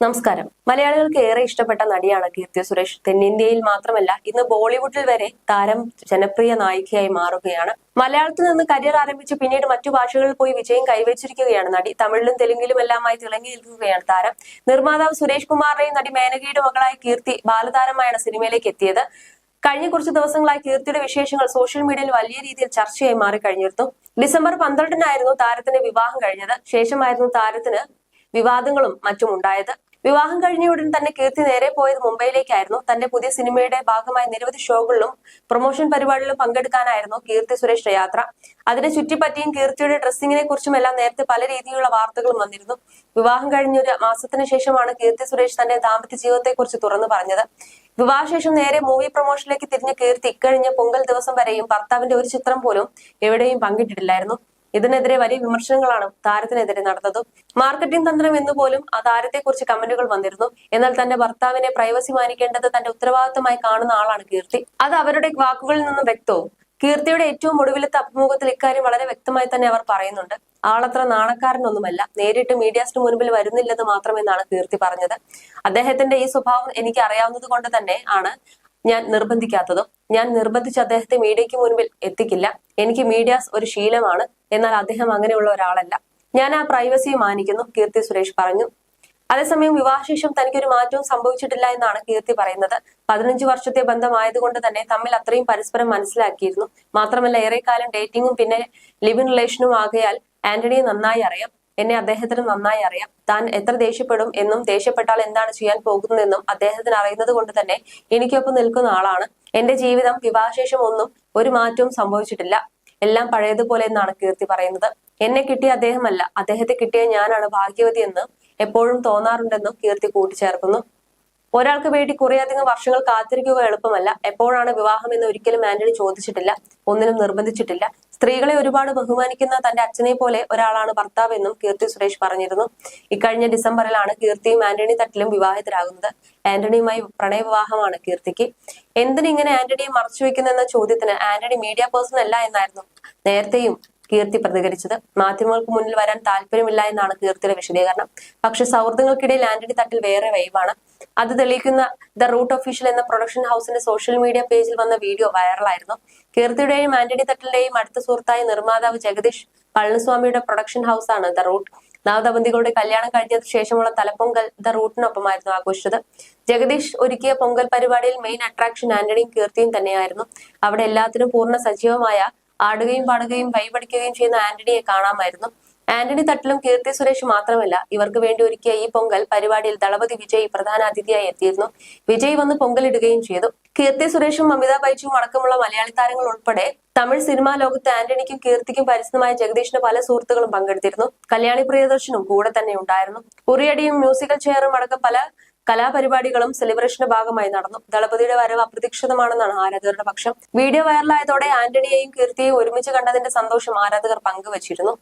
നമസ്കാരം. മലയാളികൾക്ക് ഏറെ ഇഷ്ടപ്പെട്ട നടിയാണ് കീർത്തി സുരേഷ്. തെന്നിന്ത്യയിൽ മാത്രമല്ല ഇന്ന് ബോളിവുഡിൽ വരെ താരം ജനപ്രിയ നായികയായി മാറുകയാണ്. മലയാളത്തിൽ നിന്ന് കരിയർ ആരംഭിച്ച് പിന്നീട് മറ്റു ഭാഷകളിൽ പോയി വിജയം കൈവച്ചിരിക്കുകയാണ് നടി. തമിഴിലും തെലുങ്കിലും എല്ലാമായി തിളങ്ങി നിൽക്കുകയാണ് താരം. നിർമ്മാതാവ് സുരേഷ് കുമാറിനെയും നടി മേനകയുടെ മകളായ കീർത്തി ബാലതാരമായാണ് സിനിമയിലേക്ക് എത്തിയത്. കഴിഞ്ഞ കുറച്ച് ദിവസങ്ങളായി കീർത്തിയുടെ വിശേഷങ്ങൾ സോഷ്യൽ മീഡിയയിൽ വലിയ രീതിയിൽ ചർച്ചയായി മാറിക്കഴിഞ്ഞിരുന്നു. ഡിസംബർ പന്ത്രണ്ടിനായിരുന്നു താരത്തിന്റെ വിവാഹം കഴിഞ്ഞത്. ശേഷമായിരുന്നു താരത്തിന് വിവാദങ്ങളും മറ്റും ഉണ്ടായത്. വിവാഹം കഴിഞ്ഞ ഉടൻ തന്നെ കീർത്തി നേരെ പോയത് മുംബൈയിലേക്കായിരുന്നു. തന്റെ പുതിയ സിനിമയുടെ ഭാഗമായി നിരവധി ഷോകളിലും പ്രൊമോഷൻ പരിപാടികളിലും പങ്കെടുക്കാനായിരുന്നു കീർത്തി സുരേഷ് യാത്ര. അതിനെ ചുറ്റിപ്പറ്റിയും കീർത്തിയുടെ ഡ്രസ്സിങ്ങിനെ കുറിച്ചും എല്ലാം നേരത്തെ പല രീതിയിലുള്ള വാർത്തകളും വന്നിരുന്നു. വിവാഹം കഴിഞ്ഞ ഒരു മാസത്തിന് ശേഷമാണ് കീർത്തി സുരേഷ് തന്റെ ദാമ്പത്യ ജീവിതത്തെക്കുറിച്ച് തുറന്നു പറഞ്ഞത്. വിവാഹശേഷം നേരെ മൂവി പ്രൊമോഷനിലേക്ക് തിരിഞ്ഞ കീർത്തി ഇക്കഴിഞ്ഞ പൊങ്കൽ ദിവസം വരെയും ഭർത്താവിന്റെ ഒരു ചിത്രം പോലും എവിടെയും പങ്കിട്ടിട്ടില്ലായിരുന്നു. ഇതിനെതിരെ വലിയ വിമർശനങ്ങളാണ് താരത്തിനെതിരെ നടന്നത്. മാർക്കറ്റിംഗ് തന്ത്രം എന്ന് പോലും ആ താരത്തെക്കുറിച്ച് കമന്റുകൾ വന്നിരുന്നു. എന്നാൽ തന്റെ ഭർത്താവിനെ പ്രൈവസി മാനിക്കേണ്ടത് തന്റെ ഉത്തരവാദിത്തമായി കാണുന്ന ആളാണ് കീർത്തി. അത് അവരുടെ വാക്കുകളിൽ നിന്നും വ്യക്തവും. കീർത്തിയുടെ ഏറ്റവും ഒടുവിലത്തെ അഭിമുഖത്തിൽ ഇക്കാര്യം വളരെ വ്യക്തമായി തന്നെ അവർ പറയുന്നുണ്ട്. ആളത്ര നാണക്കാരനൊന്നുമല്ല. നേരിട്ട് മീഡിയാസിന് മുൻപിൽ വരുന്നില്ലെന്ന് മാത്രമെന്നാണ് കീർത്തി പറഞ്ഞത്. അദ്ദേഹത്തിന്റെ ഈ സ്വഭാവം എനിക്ക് അറിയാവുന്നത് കൊണ്ട് തന്നെ ആണ് ഞാൻ നിർബന്ധിക്കാത്തതും. ഞാൻ നിർബന്ധിച്ച് അദ്ദേഹത്തെ മീഡിയയ്ക്ക് മുൻപിൽ എത്തിക്കില്ല. എനിക്ക് മീഡിയാസ് ഒരു ശീലമാണ്. എന്നാൽ അദ്ദേഹം അങ്ങനെയുള്ള ഒരാളല്ല. ഞാൻ ആ പ്രൈവസി മാനിക്കുന്നു കീർത്തി സുരേഷ് പറഞ്ഞു. അതേസമയം വിവാഹശേഷം തനിക്കൊരു മാറ്റവും സംഭവിച്ചിട്ടില്ല എന്നാണ് കീർത്തി പറയുന്നത്. പതിനഞ്ച് വർഷത്തെ ബന്ധമായതുകൊണ്ട് തന്നെ തമ്മിൽ അത്രയും പരസ്പരം മനസ്സിലാക്കിയിരുന്നു. മാത്രമല്ല ഏറെക്കാലം ഡേറ്റിംഗും പിന്നെ ലിവിൻ റിലേഷനും ആകയാൽ ആന്റണിയെ നന്നായി അറിയാം. എന്നെ അദ്ദേഹത്തിന് നന്നായി അറിയാം. താൻ എത്ര ദേഷ്യപ്പെടും എന്നും ദേഷ്യപ്പെട്ടാൽ എന്താണ് ചെയ്യാൻ പോകുന്നതെന്നും അദ്ദേഹത്തിന് അറിയുന്നത് കൊണ്ട് തന്നെ എനിക്കൊപ്പം നിൽക്കുന്ന ആളാണ്. എന്റെ ജീവിതം വിവാഹശേഷം ഒന്നും ഒരു മാറ്റവും സംഭവിച്ചിട്ടില്ല. എല്ലാം പഴയതുപോലെ എന്നാണ് കീർത്തി പറയുന്നത്. എന്നെ കിട്ടിയ അദ്ദേഹമല്ല. അദ്ദേഹത്തെ കിട്ടിയ ഞാനാണ് ഭാഗ്യവതി എന്ന് എപ്പോഴും തോന്നാറുണ്ടെന്നും കീർത്തി കൂട്ടിച്ചേർക്കുന്നു. ഒരാൾക്ക് വേണ്ടി കുറേയധികം വർഷങ്ങൾ കാത്തിരിക്കുക എളുപ്പമല്ല. എപ്പോഴാണ് വിവാഹം എന്ന് ഒരിക്കലും ആന്റണി ചോദിച്ചിട്ടില്ല. ഒന്നിനും നിർബന്ധിച്ചിട്ടില്ല. സ്ത്രീകളെ ഒരുപാട് ബഹുമാനിക്കുന്ന തന്റെ അച്ഛനെ പോലെ ഒരാളാണ് ഭർത്താവെന്നും കീർത്തി സുരേഷ് പറഞ്ഞിരുന്നു. ഇക്കഴിഞ്ഞ ഡിസംബറിലാണ് കീർത്തിയും ആന്റണി തട്ടിലും വിവാഹിതരാകുന്നത്. ആന്റണിയുമായി പ്രണയവിവാഹമാണ് കീർത്തിക്ക്. എന്തിനിങ്ങനെ ആന്റണിയെ മറച്ചു വെക്കുന്നെന്ന ചോദ്യത്തിന് ആന്റണി മീഡിയ പേഴ്സൺ അല്ല എന്നായിരുന്നു. നേരത്തെയും കീർത്തി പ്രതികരിച്ചത്. മാധ്യമങ്ങൾക്ക് മുന്നിൽ വരാൻ താല്പര്യമില്ല എന്നാണ് കീർത്തിയുടെ വിശദീകരണം. പക്ഷെ സൗഹൃദങ്ങൾക്കിടയിൽ ആന്റണി തട്ടിൽ വേറെ വൈവാണ്. അത് തെളിയിക്കുന്ന ദ റൂട്ട് ഒഫീഷ്യൽ എന്ന പ്രൊഡക്ഷൻ ഹൗസിന്റെ സോഷ്യൽ മീഡിയ പേജിൽ വന്ന വീഡിയോ വൈറലായിരുന്നു. കീർത്തിയുടെയും ആന്റണി തട്ടിലെയും അടുത്ത സുഹൃത്തായ നിർമ്മാതാവ് ജഗദീഷ് പളനിസ്വാമിയുടെ പ്രൊഡക്ഷൻ ഹൗസ് ആണ് ദ റൂട്ട്. നവദമ്പതികളുടെ കല്യാണം കഴിഞ്ഞതിനു ശേഷമുള്ള തലപ്പൊങ്കൽ ദ റൂട്ടിനൊപ്പമായിരുന്നു ആഘോഷിച്ചത്. ജഗദീഷ് ഒരുക്കിയ പൊങ്കൽ പരിപാടിയിൽ മെയിൻ അട്രാക്ഷൻ ആന്റണിയും കീർത്തിയും തന്നെയായിരുന്നു. അവിടെ എല്ലാത്തിനും പൂർണ സജീവമായ ആടുകയും പാടുകയും വൈപടിക്കുകയും ചെയ്യുന്ന ആന്റണിയെ കാണാമായിരുന്നു. ആന്റണി തട്ടിലും കീർത്തി സുരേഷ് മാത്രമല്ല ഇവർക്ക് വേണ്ടി ഒരുക്കിയ ഈ പൊങ്കൽ പരിപാടിയിൽ ദളപതി വിജയ് പ്രധാന അതിഥിയായി എത്തിയിരുന്നു. വിജയ് വന്ന് പൊങ്കലിടുകയും ചെയ്തു. കീർത്തി സുരേഷും അമിതാഭ് ബൈജുവും അടക്കമുള്ള മലയാളി താരങ്ങൾ ഉൾപ്പെടെ തമിഴ് സിനിമാ ലോകത്ത് ആന്റണിക്കും കീർത്തിക്കും പരിചിതമായ ജഗദീഷിന്റെ പല സുഹൃത്തുക്കളും പങ്കെടുത്തിരുന്നു. കല്യാണി പ്രിയദർശനും കൂടെ തന്നെ ഉണ്ടായിരുന്നു. ഉറിയടിയും മ്യൂസിക്കൽ ചെയറും അടക്കം പല കലാപരിപാടികളും സെലിബ്രേഷന്റെ ഭാഗമായി നടന്നു. ദളപതിയുടെ വരവ് അപ്രതീക്ഷിതമാണെന്നാണ് ആരാധകരുടെ പക്ഷം. വീഡിയോ വൈറലായതോടെ ആന്റണിയെയും കീർത്തിയെയും ഒരുമിച്ച് കണ്ടതിന്റെ സന്തോഷം ആരാധകർ പങ്കുവച്ചിരുന്നു.